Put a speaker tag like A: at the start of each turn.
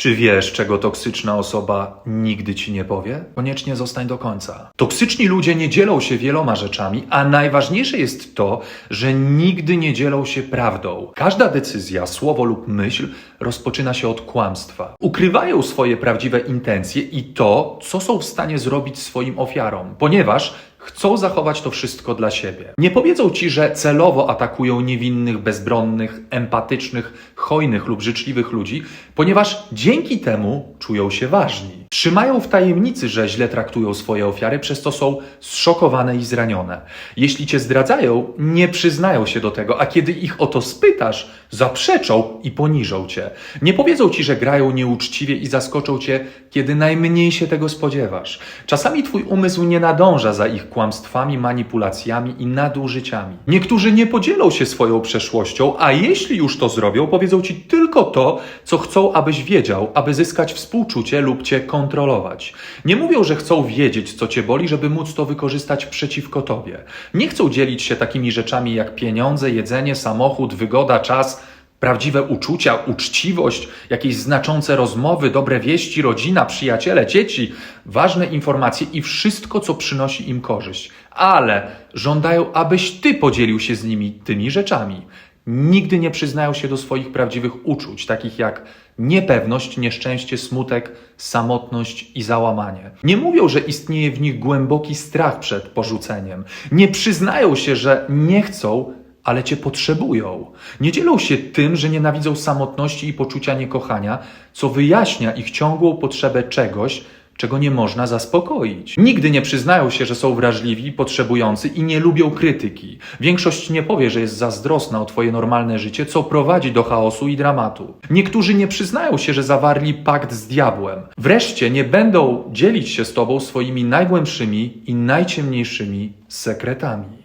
A: Czy wiesz, czego toksyczna osoba nigdy ci nie powie? Koniecznie zostań do końca. Toksyczni ludzie nie dzielą się wieloma rzeczami, a najważniejsze jest to, że nigdy nie dzielą się prawdą. Każda decyzja, słowo lub myśl rozpoczyna się od kłamstwa. Ukrywają swoje prawdziwe intencje i to, co są w stanie zrobić swoim ofiarom, ponieważ Chcą zachować to wszystko dla siebie. Nie powiedzą ci, że celowo atakują niewinnych, bezbronnych, empatycznych, hojnych lub życzliwych ludzi, ponieważ dzięki temu czują się ważni. Trzymają w tajemnicy, że źle traktują swoje ofiary, przez co są zszokowane i zranione. Jeśli cię zdradzają, nie przyznają się do tego, a kiedy ich o to spytasz, zaprzeczą i poniżą cię. Nie powiedzą ci, że grają nieuczciwie i zaskoczą cię, kiedy najmniej się tego spodziewasz. Czasami twój umysł nie nadąża za ich kłamstwami, manipulacjami i nadużyciami. Niektórzy nie podzielą się swoją przeszłością, a jeśli już to zrobią, powiedzą ci tylko to, co chcą, abyś wiedział, aby zyskać współczucie lub cię kontrolować. Nie mówią, że chcą wiedzieć, co cię boli, żeby móc to wykorzystać przeciwko tobie. Nie chcą dzielić się takimi rzeczami jak pieniądze, jedzenie, samochód, wygoda, czas. Prawdziwe uczucia, uczciwość, jakieś znaczące rozmowy, dobre wieści, rodzina, przyjaciele, dzieci, ważne informacje i wszystko, co przynosi im korzyść. Ale żądają, abyś ty podzielił się z nimi tymi rzeczami. Nigdy nie przyznają się do swoich prawdziwych uczuć, takich jak niepewność, nieszczęście, smutek, samotność i załamanie. Nie mówią, że istnieje w nich głęboki strach przed porzuceniem. Nie przyznają się, że nie chcą, ale cię potrzebują. Nie dzielą się tym, że nienawidzą samotności i poczucia niekochania, co wyjaśnia ich ciągłą potrzebę czegoś, czego nie można zaspokoić. Nigdy nie przyznają się, że są wrażliwi, potrzebujący i nie lubią krytyki. Większość nie powie, że jest zazdrosna o twoje normalne życie, co prowadzi do chaosu i dramatu. Niektórzy nie przyznają się, że zawarli pakt z diabłem. Wreszcie nie będą dzielić się z tobą swoimi najgłębszymi i najciemniejszymi sekretami.